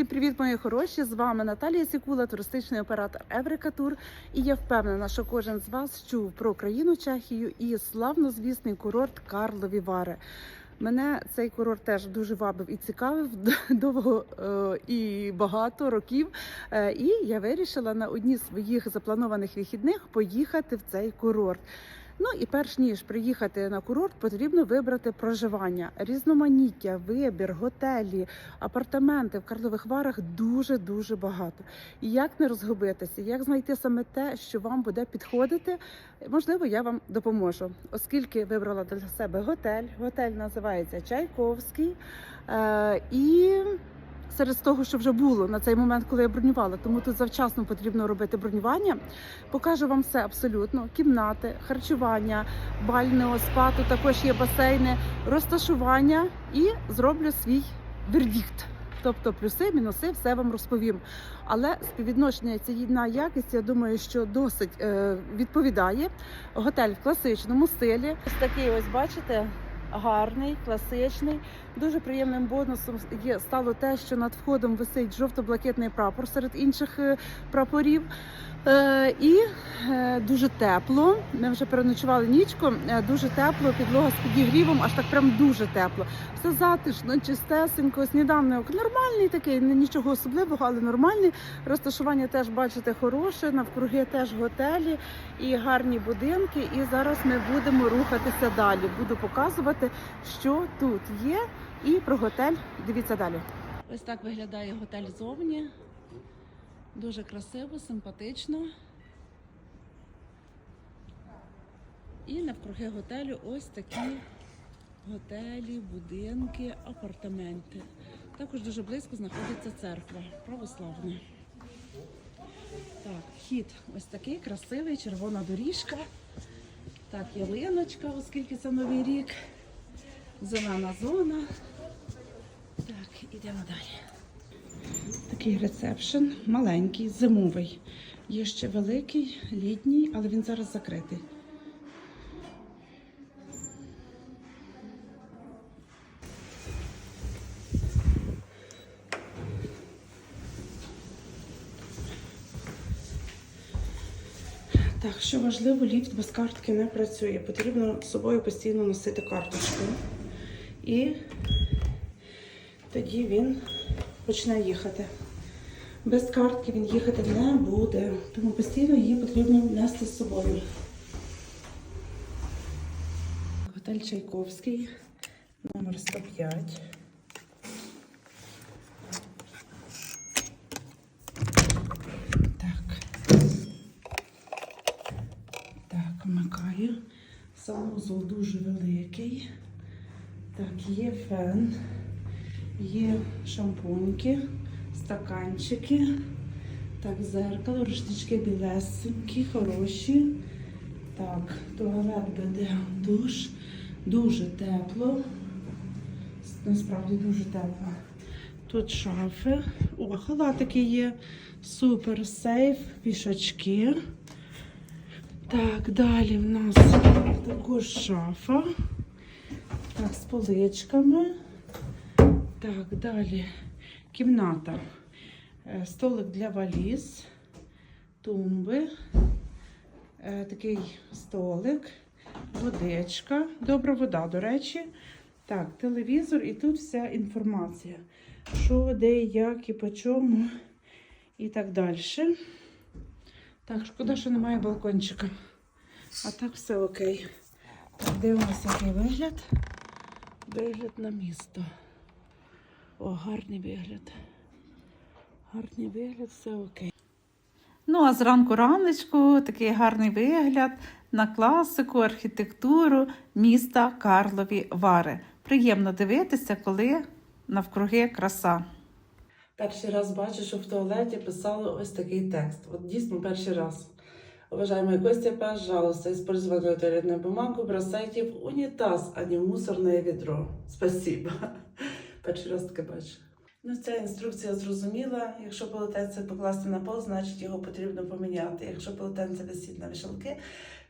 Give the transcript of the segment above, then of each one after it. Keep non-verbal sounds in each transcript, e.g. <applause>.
Всім привіт, мої хороші! З вами Наталія Сікула, туристичний оператор Еврика Тур. І я впевнена, що кожен з вас чув про країну Чехію і славнозвісний курорт Карлові Вари. Мене цей курорт теж дуже вабив і цікавив <laughs> довго е, і багато років. Е, і я вирішила на одні з своїх запланованих вихідних поїхати в цей курорт. Ну і перш ніж приїхати на курорт, потрібно вибрати проживання, різноманіття, вибір, готелі, апартаменти в Карлових Варах дуже дуже багато. І як не розгубитися, як знайти саме те, що вам буде підходити, можливо, я вам допоможу, оскільки вибрала для себе готель. Готель називається Чайковський. Е, і серед того, що вже було на цей момент, коли я бронювала, тому тут завчасно потрібно робити бронювання. Покажу вам все абсолютно: кімнати, харчування, бальне спа, також є басейни, розташування і зроблю свій вердикт. Тобто плюси, мінуси, все вам розповім. Але співвідношення ціна якість, я думаю, що досить е, відповідає. Готель в класичному стилі. Ось такий, ось бачите, гарний, класичний. Дуже приємним бонусом є стало те, що над входом висить жовто-блакитний прапор серед інших е, прапорів. Е, і е, дуже тепло. Ми вже переночували нічку. Дуже тепло, підлога з підігрівом, аж так прям дуже тепло. Все затишно, чистесенько, сніданок нормальний такий, не- нічого особливого, але нормальний. Розташування теж бачите хороше. Навкруги теж готелі і гарні будинки. І зараз ми будемо рухатися далі. Буду показувати, що тут є. І про готель дивіться далі. Ось так виглядає готель зовні. Дуже красиво, симпатично. І навкруги готелю ось такі готелі, будинки, апартаменти. Також дуже близько знаходиться церква православна. Так, вхід ось такий красивий, червона доріжка. Так, ялиночка, оскільки це новий рік. Зелена зона. Так, ідемо далі. Такий ресепшн, маленький, зимовий. Є ще великий, літній, але він зараз закритий. Так, що важливо, ліфт без картки не працює. Потрібно з собою постійно носити карточку. І тоді він почне їхати. Без картки він їхати не буде, тому постійно її потрібно нести з собою. Готель Чайковський, номер 105. Так. Так, вмикаю. Санузол дуже великий. Так, є фен, є шампуньки, стаканчики. Так, зеркало, рушнички білесенькі, хороші. Так, туалет буде душ. Дуже тепло. Насправді дуже тепло. Тут шафи. О, халатики є. Супер сейф, вішачки. Так, далі в нас також шафа. Так, з поличками. Так, далі кімната. Е, Столик для валіз, тумби, Е, такий столик, водичка, добра вода, до речі. Так, телевізор і тут вся інформація. Що, де, як і по чому, і так далі. Так, шкода, що немає балкончика. А так все окей. Дивимося, який вигляд. Вигляд на місто. О, гарний вигляд. Гарний вигляд, все окей. Ну, а зранку раночку такий гарний вигляд на класику, архітектуру міста Карлові Вари. Приємно дивитися, коли навкруги краса. Перший раз бачу, що в туалеті писали ось такий текст. От дійсно перший раз. Уважаемые гости, пожалуйста, используйте туалетную бумагу, бросайте в унитаз, а не в мусорное ведро. Спасибо. Перший раз таке бачу. Ну, ця інструкція зрозуміла. Якщо полотенце покласти на пол, значить його потрібно поміняти. Якщо полотенце висить на вішалки,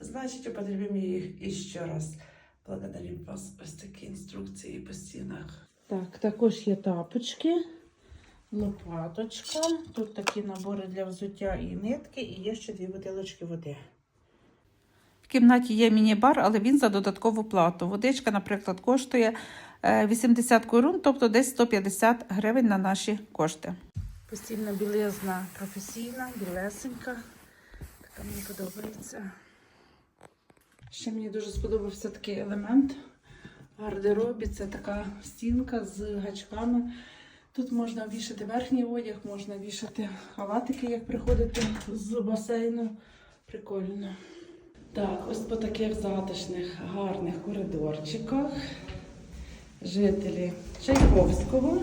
значить потрібно їх іще раз. Благодарю вас. Ось такі інструкції по стінах. Так, також є тапочки. Лопаточка. Тут такі набори для взуття і нитки, і є ще дві бутилочки води. В кімнаті є міні-бар, але він за додаткову плату. Водичка, наприклад, коштує е, 80 корун, тобто десь 150 гривень на наші кошти. Постільна білизна професійна, білесенька. Така мені подобається. Ще мені дуже сподобався такий елемент в гардеробі. Це така стінка з гачками. Тут можна вішати верхній одяг, можна вішати халатики, як приходити з басейну. Прикольно. Так, ось по таких затишних, гарних коридорчиках. Жителі Чайковського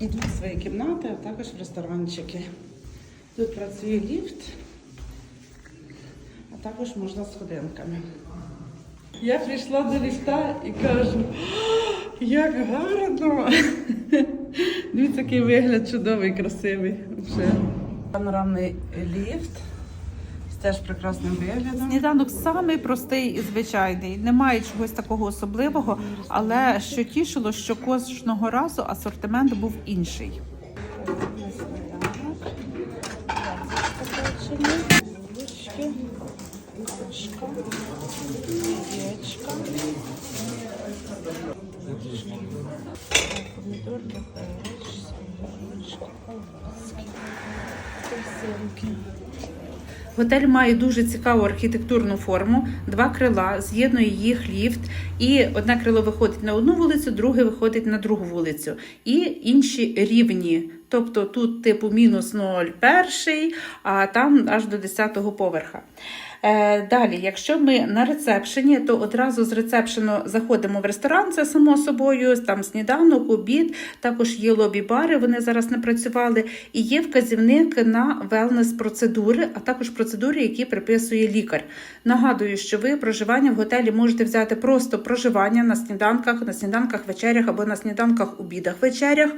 йдуть в свої кімнати, а також в ресторанчики. Тут працює ліфт, а також можна сходинками. Я прийшла до ліфта і кажу, «А, як гарно! <laughs> Дивіться, який вигляд чудовий, красивий. Вже. Панорамний ліфт з теж прекрасним виглядом. Сніданок самий простий і звичайний. Немає чогось такого особливого, але що тішило, що кожного разу асортимент був інший. Готель має дуже цікаву архітектурну форму, два крила, з'єднує їх ліфт, і одне крило виходить на одну вулицю, друге виходить на другу вулицю. І інші рівні. Тобто тут типу мінус 0 перший, а там аж до 10-го поверха. Е, далі, якщо ми на рецепшені, то одразу з рецепшену заходимо в ресторан, це само собою, там сніданок, обід, також є лобі-бари, вони зараз не працювали, і є вказівник на велнес-процедури, а також процедури, які приписує лікар. Нагадую, що ви проживання в готелі можете взяти просто проживання на сніданках, на сніданках, вечерях або на сніданках, обідах, вечерях.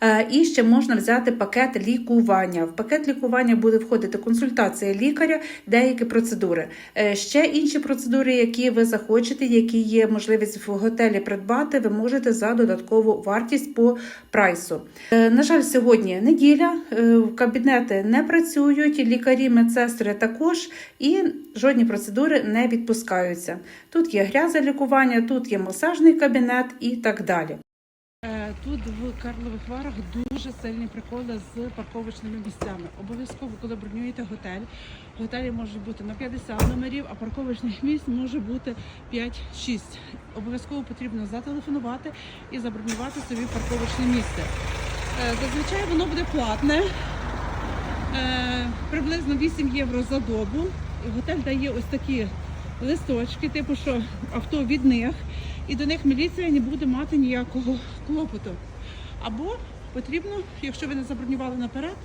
Е, І ще можна взяти пакет лікування. В пакет лікування буде входити консультація лікаря, деякі процедури. Е, Ще інші процедури, які ви захочете, які є можливість в готелі придбати, ви можете за додаткову вартість по прайсу. Е, На жаль, сьогодні неділя, е, кабінети не працюють, лікарі, медсестри також, і жодні процедури не відпускаються. Тут є грязе лікування, тут є масажний кабінет і так далі. Е, Тут в Карлових Варах дуже сильні приколи з парковочними місцями. Обов'язково, коли бронюєте готель, готелі може бути на 50 номерів, а парковочних місць може бути 5-6. Обов'язково потрібно зателефонувати і забронювати собі парковочне місце. Е, Зазвичай воно буде платне, е, приблизно 8 євро за добу. Готель дає ось такі листочки, типу, що авто від них, і до них міліція не буде мати ніякого клопоту. Або потрібно, якщо ви не забронювали наперед,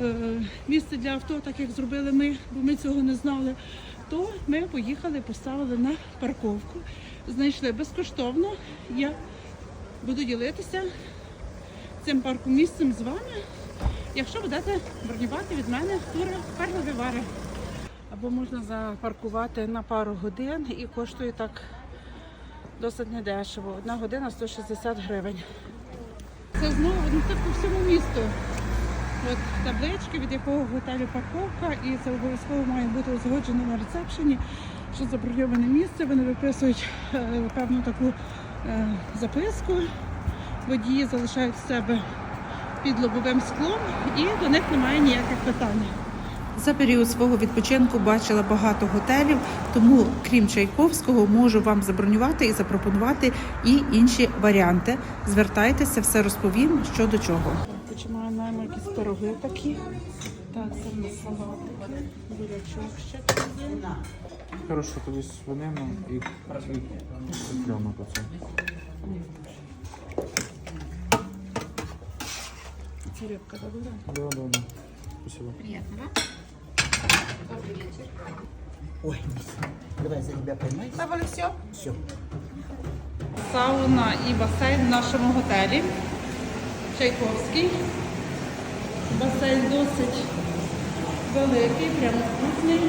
е, місце для авто, так як зробили ми, бо ми цього не знали, то ми поїхали, поставили на парковку, знайшли безкоштовно. Я буду ділитися цим парком місцем з вами, якщо будете бронювати від мене тури Карлові Вари. Або можна запаркувати на пару годин і коштує так досить недешево. Одна година 160 гривень. Це знову ну, це по всьому місту. От таблички, від якого готелю парковка, і це обов'язково має бути узгоджено на рецепшені, що заброньоване місце. Вони виписують е, певну таку е, записку. Водії залишають себе під лобовим склом і до них немає ніяких питань. За період свого відпочинку бачила багато готелів, тому крім Чайковського, можу вам забронювати і запропонувати і інші варіанти. Звертайтеся, все розповім, що до чого. Починаємо якісь пироги такі. Так, це на салатики, бурячок ще. Хорошо, тоді свинину і, цыпленок оце. Це рибка, добре? Да, да, да. Спасибо. Ой, давай за тебя поймай. Ставили все? Все. Сауна і басейн в нашому готелі. Чайковський. Басейн досить великий, прямокутний,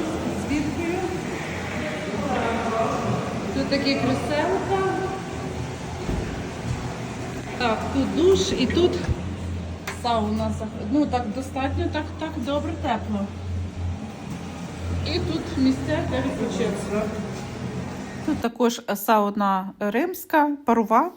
з відкою. Тут такі кріселка. Так, тут душ і тут сауна. Ну так достатньо, так, так добре, тепло. І тут місця для відпочинку. Тут також сауна римська, парова.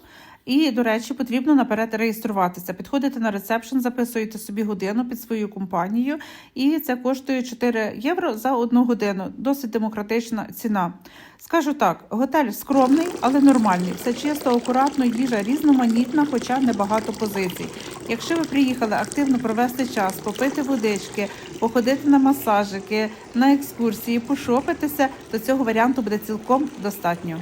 І, до речі, потрібно наперед реєструватися. Підходите на ресепшн, записуєте собі годину під свою компанію, і це коштує 4 євро за одну годину. Досить демократична ціна. Скажу так, готель скромний, але нормальний. Все чисто, акуратно, їжа різноманітна, хоча небагато позицій. Якщо ви приїхали активно провести час, попити водички, походити на масажики, на екскурсії, пошопитися, то цього варіанту буде цілком достатньо.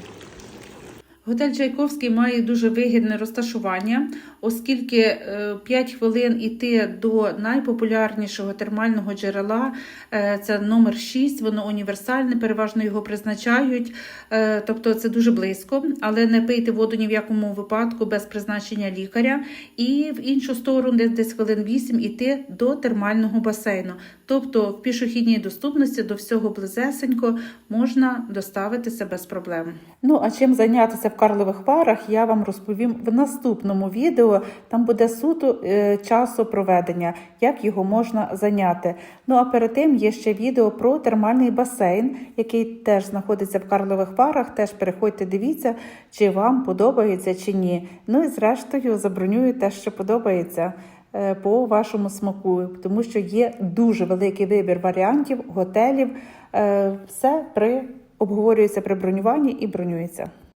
Готель Чайковський має дуже вигідне розташування, оскільки е, 5 хвилин іти до найпопулярнішого термального джерела, е, це номер 6, воно універсальне, переважно його призначають, е, тобто це дуже близько, але не пийте воду ні в якому випадку без призначення лікаря. І в іншу сторону, десь, хвилин 8, іти до термального басейну. Тобто в пішохідній доступності до всього близесенько можна доставитися без проблем. Ну а чим зайнятися в Карлових Варах, я вам розповім в наступному відео. Там буде суто е, часу проведення, як його можна зайняти. Ну а перед тим є ще відео про термальний басейн, який теж знаходиться в Карлових Варах. Теж переходьте, дивіться, чи вам подобається чи ні. Ну і зрештою забронюю те, що подобається. е, По вашому смаку, тому що є дуже великий вибір варіантів, готелів. Е, Все при обговорюється при бронюванні і бронюється.